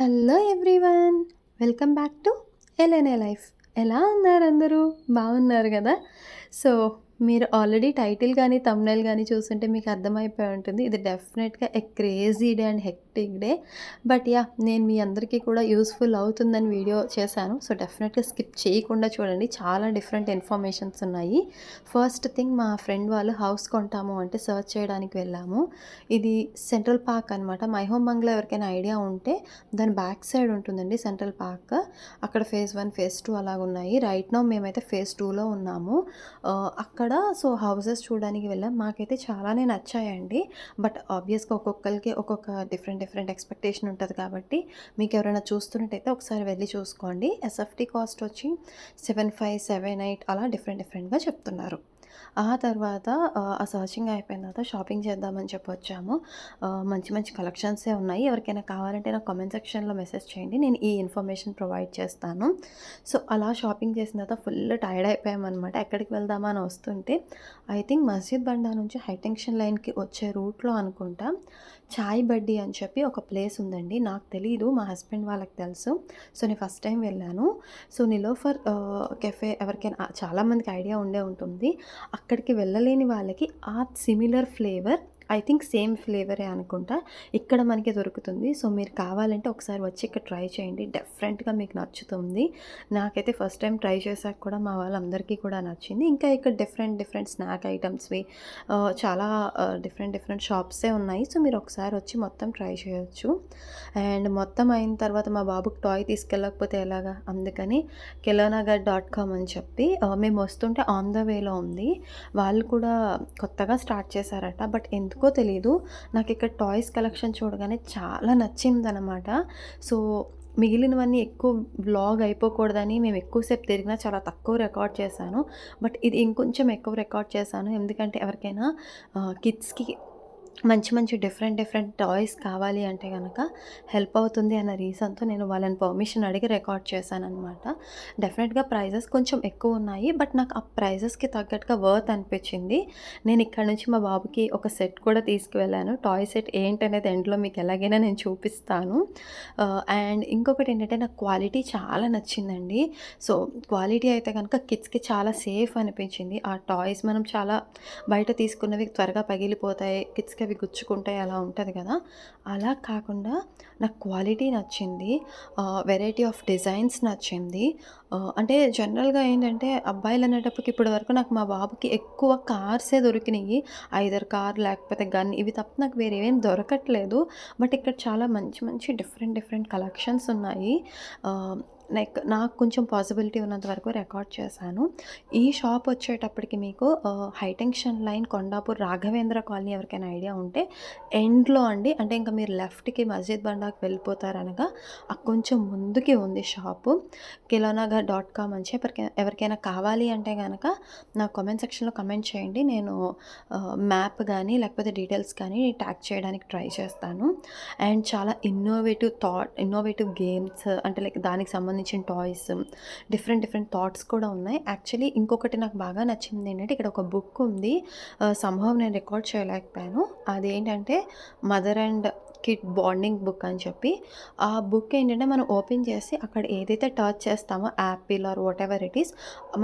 Hello everyone welcome back to LNA life. ఎలా ఉన్నారు అందరూ? బాగున్నారు కదా? సో మీరు ఆల్రెడీ టైటిల్ కానీ తమ్నైల్ కానీ చూస్తుంటే మీకు అర్థమైపోయి ఉంటుంది. ఇది డెఫినెట్గా a crazy day and hectic day but ya నేను మీ అందరికీ కూడా యూస్ఫుల్ అవుతుందని వీడియో చేశాను. సో డెఫినెట్గా స్కిప్ చేయకుండా చూడండి. చాలా డిఫరెంట్ ఇన్ఫర్మేషన్స్ ఉన్నాయి. ఫస్ట్ థింగ్ మా ఫ్రెండ్ వాళ్ళు హౌస్ కొంటాము అంటే సర్చ్ చేయడానికి వెళ్ళాము. ఇది సెంట్రల్ పార్క్ అనమాట మై హోమ్ బంగ్లా ఎవరికైనా ఐడియా ఉంటే దాని బ్యాక్ సైడ్ ఉంటుందండి సెంట్రల్ పార్క్ అక్కడ ఫేజ్ వన్ ఫేజ్ టూ అలాగ ఉన్నాయి రైట్ నో మేమైతే ఫేజ్ టూలో ఉన్నాము. Uh, అక్కడ అక్కడ. సో హౌసెస్ చూడడానికి వెళ్ళాం. మాకైతే చాలానే నచ్చాయండి. బట్ ఆబ్వియస్గా ఒక్కొక్కరికి ఒక్కొక్క డిఫరెంట్ డిఫరెంట్ ఎక్స్పెక్టేషన్ ఉంటుంది కాబట్టి మీకు ఎవరైనా చూస్తున్నట్టయితే ఒకసారి వెళ్ళి చూసుకోండి. ఎస్ఎఫ్టీ కాస్ట్ వచ్చి సెవెన్ ఫైవ్ సెవెన్ ఎయిట్ అలా డిఫరెంట్ డిఫరెంట్గా చెప్తున్నారు. ఆ తర్వాత ఆ, సర్చింగ్ అయిపోయిన తర్వాత షాపింగ్ చేద్దామని చెప్పి వచ్చాము. మంచి మంచి కలెక్షన్సే ఉన్నాయి. ఎవరికైనా కావాలంటే నాకు కామెంట్ సెక్షన్లో మెసేజ్ చేయండి. నేను ఈ ఇన్ఫర్మేషన్ ప్రొవైడ్ చేస్తాను. సో అలా షాపింగ్ చేసిన తర్వాత ఫుల్ టైర్డ్ అయిపోయామన్నమాట. ఎక్కడికి వెళ్దామా అని వస్తుంటే ఐ థింక్ మస్జిద్ బండా నుంచి హైటెన్షన్ లైన్కి వచ్చే రూట్లో అనుకుంటా చాయ్ బడ్డీ అని చెప్పి ఒక ప్లేస్ ఉందండి. నాకు తెలీదు మా హస్బెండ్ వాళ్ళకి తెలుసు. సో నేను ఫస్ట్ టైం వెళ్ళాను. సో నిలోఫర్ కెఫే ఎవరికైనా చాలామందికి ఐడియా ఉండే ఉంటుంది. అక్కడికి వెళ్ళలేని వాళ్ళకి ఆ similar flavour I think same ఫ్లేవరే అనుకుంటా. ఇక్కడ మనకి దొరుకుతుంది. సో మీరు కావాలంటే ఒకసారి వచ్చి ఇక్కడ ట్రై చేయండి. డెఫరెంట్గా మీకు నచ్చుతుంది. నాకైతే ఫస్ట్ టైం ట్రై చేశాక కూడా మా వాళ్ళందరికీ కూడా నచ్చింది. ఇంకా ఇక్కడ డిఫరెంట్ డిఫరెంట్ స్నాక్ ఐటమ్స్వి చాలా డిఫరెంట్ డిఫరెంట్ షాప్సే ఉన్నాయి. సో మీరు ఒకసారి వచ్చి మొత్తం ట్రై చేయొచ్చు. అండ్ మొత్తం అయిన తర్వాత మా బాబుకి టాయ్ తీసుకెళ్ళకపోతే ఎలాగా? అందుకని కెలోనాగర్ డాట్ కామ్ అని చెప్పి మేము వస్తుంటే ఆన్ ద వేలో ఉంది. వాళ్ళు కూడా కొత్తగా స్టార్ట్ చేశారట. బట్ ఎందుకో తెలియదు నాకు ఇక్కడ టాయ్స్ కలెక్షన్ చూడగానే చాలా నచ్చిందనమాట. సో మిగిలినవన్నీ ఎక్కువ బ్లాగ్ అయిపోకూడదని మేము ఎక్కువసేపు తిరిగినా చాలా తక్కువ రికార్డ్ చేశాను. బట్ ఇది ఇంకొంచెం ఎక్కువ రికార్డ్ చేశాను. ఎందుకంటే ఎవరికైనా కిడ్స్కి మంచి మంచి డిఫరెంట్ డిఫరెంట్ టాయ్స్ కావాలి అంటే కనుక హెల్ప్ అవుతుంది అన్న రీజన్తో నేను వాళ్ళని పర్మిషన్ అడిగి రికార్డ్ చేశాను అనమాట డెఫినెట్గా ప్రైజెస్ కొంచెం ఎక్కువ ఉన్నాయి. బట్ నాకు ఆ ప్రైజెస్కి తగ్గట్టుగా వర్త్ అనిపించింది. నేను ఇక్కడ నుంచి మా బాబుకి ఒక సెట్ కూడా తీసుకువెళ్ళాను. టాయ్ సెట్ ఏంటనేది ఎండ్లో మీకు ఎలాగైనా నేను చూపిస్తాను. అండ్ ఇంకొకటి ఏంటంటే నాకు క్వాలిటీ చాలా నచ్చిందండి. సో క్వాలిటీ అయితే కనుక కిడ్స్కి చాలా సేఫ్ అనిపించింది. ఆ టాయ్స్ మనం చాలా బయట తీసుకున్నవి త్వరగా పగిలిపోతాయి. కిడ్స్కి అవి గుచ్చుకుంటాయి అలా ఉంటుంది కదా? అలా కాకుండా నాకు క్వాలిటీ నచ్చింది. వెరైటీ ఆఫ్ డిజైన్స్ నచ్చింది. అంటే జనరల్గా ఏంటంటే అబ్బాయిలు అనేటప్పటికి ఇప్పటి వరకు నాకు మా బాబుకి ఎక్కువ కార్సే దొరికినాయి. ఐదర్ కార్ లేకపోతే గన్ ఇవి తప్ప నాకు వేరే దొరకట్లేదు. బట్ ఇక్కడ చాలా మంచి మంచి డిఫరెంట్ డిఫరెంట్ కలెక్షన్స్ ఉన్నాయి. లైక్ నాకు కొంచెం పాసిబిలిటీ ఉన్నంత వరకు రికార్డ్ చేశాను. ఈ షాప్ వచ్చేటప్పటికి మీకు high tension line Kondapur Raghavendra colony ఎవరికైనా ఐడియా ఉంటే ఎండ్లో అండి. అంటే ఇంకా మీరు లెఫ్ట్కి మస్జిద్ బండాకి వెళ్ళిపోతారనగా ఆ కొంచెం ముందుకి ఉంది షాపు. కిలోనాగా డాట్ కామ్ అని చెప్పి ఎవరికైనా ఎవరికైనా కావాలి అంటే కనుక నా కామెంట్ సెక్షన్లో కమెంట్ చేయండి. నేను మ్యాప్ కానీ లేకపోతే డీటెయిల్స్ కానీ ట్యాగ్ చేయడానికి ట్రై చేస్తాను. అండ్ చాలా ఇన్నోవేటివ్ థాట్ ఇన్నోవేటివ్ గేమ్స్ అంటే లైక్ దానికి సంబంధించిన టాయ్స్ డిఫరెంట్ డిఫరెంట్ థాట్స్ కూడా ఉన్నాయి. యాక్చువల్లీ ఇంకొకటి నాకు బాగా నచ్చింది ఏంటంటే ఇక్కడ ఒక బుక్ ఉంది. సంభవం నేను రికార్డ్ చేయలేకపోయాను. అదేంటంటే mother and kid bonding book అని చెప్పి. ఆ బుక్ ఏంటంటే మనం ఓపెన్ చేసి అక్కడ ఏదైతే టచ్ చేస్తామో apple or whatever it is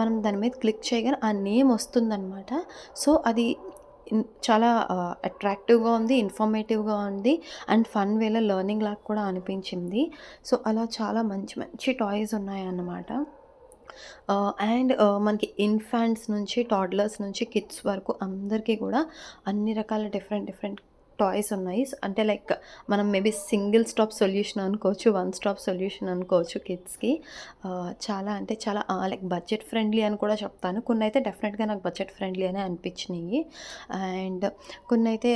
మనం దాని మీద క్లిక్ చేయగానే ఆ నేమ్ వస్తుందన్నమాట. సో అది చాలా అట్రాక్టివ్గా ఉంది ఇన్ఫర్మేటివ్గా ఉంది అండ్ ఫన్ వేలో లెర్నింగ్ లాగా కూడా అనిపించింది. సో అలా చాలా మంచి మంచి టాయ్స్ ఉన్నాయన్నమాట. అండ్ మనకి ఇన్ఫాంట్స్ నుంచి టాడ్లర్స్ నుంచి కిడ్స్ వరకు అందరికీ కూడా అన్ని రకాల డిఫరెంట్ డిఫరెంట్ టాయ్స్ ఉన్నాయి. అంటే లైక్ మనం మేబీ సింగిల్ స్టాప్ సొల్యూషన్ అనుకోవచ్చు వన్ స్టాప్ సొల్యూషన్ అనుకోవచ్చు కిడ్స్కి చాలా అంటే చాలా లైక్ బడ్జెట్ ఫ్రెండ్లీ అని కూడా చెప్తాను. కొన్ని అయితే డెఫినెట్గా నాకు బడ్జెట్ ఫ్రెండ్లీ అనే అనిపించినాయి. అండ్ కొన్ని అయితే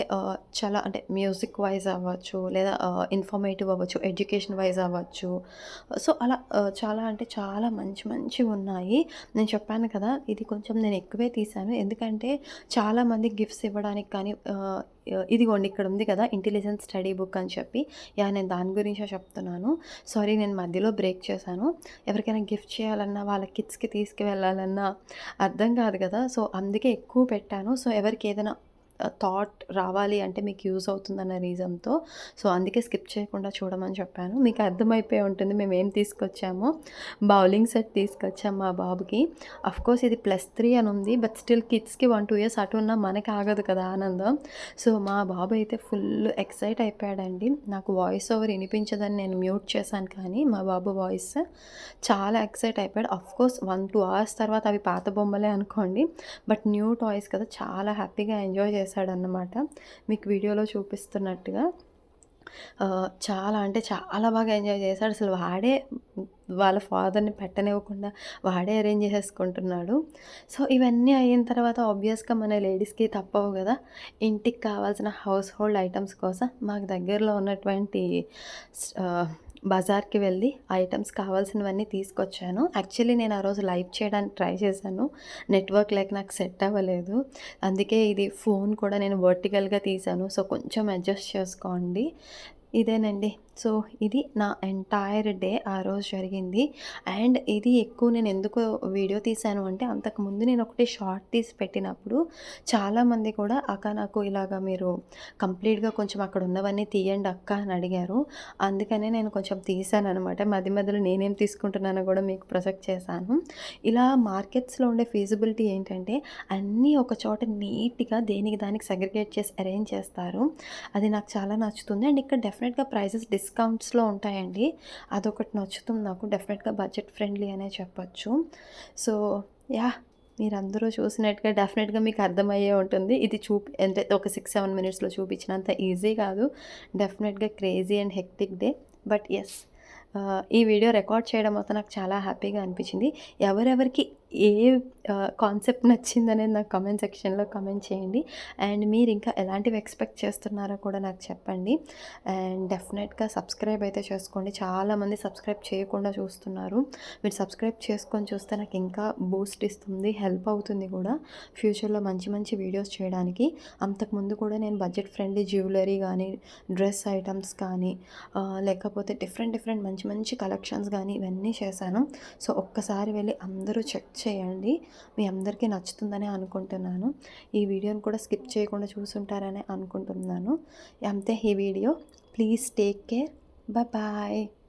చాలా అంటే మ్యూజిక్ వైజ్ అవ్వచ్చు లేదా ఇన్ఫర్మేటివ్ అవ్వచ్చు ఎడ్యుకేషన్ వైజ్ అవ్వచ్చు. సో అలా చాలా అంటే చాలా మంచి మంచి ఉన్నాయి. నేను చెప్పాను కదా ఇది కొంచెం నేను ఎక్కువే తీశాను. ఎందుకంటే చాలామంది గిఫ్ట్స్ ఇవ్వడానికి కానీ ఇదిగోండి ఇక్కడ ఉంది కదా ఇంటెలిజెన్స్ స్టడీ బుక్ అని చెప్పి. యా నేను దాని గురించే చెప్తున్నాను. సారీ నేను మధ్యలో బ్రేక్ చేశాను. ఎవరికైనా గిఫ్ట్ చేయాలన్నా వాళ్ళ కిడ్స్కి తీసుకువెళ్ళాలన్నా అర్థం కాదు కదా. సో అందుకే ఎక్కువ పెట్టాను. సో ఎవరికి ఏదైనా థాట్ రావాలి అంటే మీకు యూజ్ అవుతుందన్న రీజన్‌తో సో, అందుకే స్కిప్ చేయకుండా చూడమని చెప్పాను. మీకు అర్థమైపోయి ఉంటుంది మేము ఏం తీసుకొచ్చామో. బౌలింగ్ సెట్ తీసుకొచ్చాం మా బాబుకి. అఫ్‌కోర్స్ ఇది ప్లస్ త్రీ అని ఉంది. బట్ స్టిల్ కిడ్స్‌కి 1, 2 ఇయర్స్ అటు ఉన్నా మనకి ఆగదు కదా ఆనందం. సో, మా బాబు అయితే ఫుల్ ఎక్సైట్ అయిపోయాడండి. నాకు వాయిస్ ఓవర్ వినిపించదని నేను మ్యూట్ చేశాను కానీ మా బాబు వాయిస్ చాలా ఎక్సైట్ అయిపోయాడు. అఫ్‌కోర్స్ 1, 2 అవర్స్ తర్వాత అవి పాత బొమ్మలే అనుకోండి. బట్ న్యూ టాయ్స్ కదా! చాలా హ్యాపీగా ఎంజాయ్ చేశాడన్నమాట. మీకు వీడియోలో చూపిస్తున్నట్టుగా. చాలా అంటే చాలా బాగా ఎంజాయ్ చేశాడు. అసలు వాడే వాళ్ళ ఫాదర్‌ని పెట్టనివ్వకుండా వాడే అరేంజ్ చేసేసుకుంటున్నాడు. సో, ఇవన్నీ అయిన తర్వాత ఆబ్వియస్‌గా మన లేడీస్‌కి తప్పవు కదా! ఇంటికి కావాల్సిన హౌస్ హోల్డ్ ఐటమ్స్ కోసం మాకు దగ్గరలో ఉన్నటువంటి బజార్‌కి వెళ్ళి ఐటమ్స్ కావాల్సినవన్నీ తీసుకొచ్చాను. యాక్చువల్లీ నేను ఆ రోజు లైవ్ చేయడానికి ట్రై చేశాను. నెట్వర్క్ లేక నాకు సెట్ అవ్వలేదు. అందుకే ఇది ఫోన్ కూడా నేను వర్టికల్‌గా తీశాను. సో, కొంచెం అడ్జస్ట్ చేసుకోండి. ఇదేనండి. సో, ఇది నా ఎంటైర్ డే ఆ రోజు జరిగింది. అండ్ ఇది ఎక్కువ నేను ఎందుకు వీడియో తీశాను అంటే అంతకుముందు నేను ఒకటి షార్ట్ తీసి పెట్టినప్పుడు చాలామంది కూడా అక్క నాకు ఇలాగ మీరు కంప్లీట్‌గా కొంచెం అక్కడ ఉన్నవన్నీ తీయండి అక్క అని అడిగారు. అందుకనే నేను కొంచెం తీశాననమాట. మధ్య మధ్యలో నేనేం తీసుకుంటున్నానో కూడా మీకు ప్రొజెక్ట్ చేశాను. ఇలా మార్కెట్స్‌లో ఉండే ఫీజిబిలిటీ ఏంటంటే అన్నీ ఒక చోట నీట్‌గా దేనికి దానికి సెగ్రిగేట్ చేసి అరేంజ్ చేస్తారు. అది నాకు చాలా నచ్చుతుంది. అండ్ ఇక్కడ డెఫినెట్‌గా డిస్ డిస్కౌంట్స్‌లో ఉంటాయండి. అదొకటి నచ్చుతుంది నాకు. డెఫినెట్‌గా బడ్జెట్ ఫ్రెండ్లీ అనే చెప్పచ్చు సో, యా మీరందరూ చూసినట్టుగా డెఫినెట్‌గా మీకు అర్థమయ్యే ఉంటుంది. ఇది చూపి అంటే ఒక 6, 7 మినిట్స్‌లో చూపించినంత ఈజీ కాదు. డెఫినెట్‌గా crazy and hectic day. But yes ఈ వీడియో రికార్డ్ చేయడం అయితే నాకు చాలా హ్యాపీగా అనిపించింది. ఎవరెవరికి ఏ కాన్సెప్ట్ నచ్చిందనేది నాకు కామెంట్ సెక్షన్‌లో కామెంట్ చేయండి. అండ్ మీరు ఇంకా ఎలాంటివి ఎక్స్‌పెక్ట్ చేస్తున్నారో కూడా నాకు చెప్పండి. అండ్ డెఫినెట్‌గా సబ్స్క్రైబ్ అయితే చేసుకోండి. చాలామంది సబ్స్క్రైబ్ చేయకుండా చూస్తున్నారు. మీరు సబ్స్క్రైబ్ చేసుకొని చూస్తే నాకు ఇంకా బూస్ట్ ఇస్తుంది. హెల్ప్ అవుతుంది కూడా. ఫ్యూచర్‌లో మంచి మంచి వీడియోస్ చేయడానికి. అంతకుముందు కూడా నేను బడ్జెట్ ఫ్రెండ్లీ జ్యువెలరీ కానీ డ్రెస్ ఐటమ్స్ కానీ లేకపోతే డిఫరెంట్ డిఫరెంట్ మంచి మంచి కలెక్షన్స్ కానీ ఇవన్నీ చేశాను. సో, ఒక్కసారి వెళ్ళి అందరూ చెక్ చేయండి. మీ అందరికీ నచ్చుతుందనే అనుకుంటున్నాను. ఈ వీడియోని కూడా స్కిప్ చేయకుండా చూసుంటారనే అనుకుంటున్నాను. అంతే ఈ video. Please take care. Bye bye.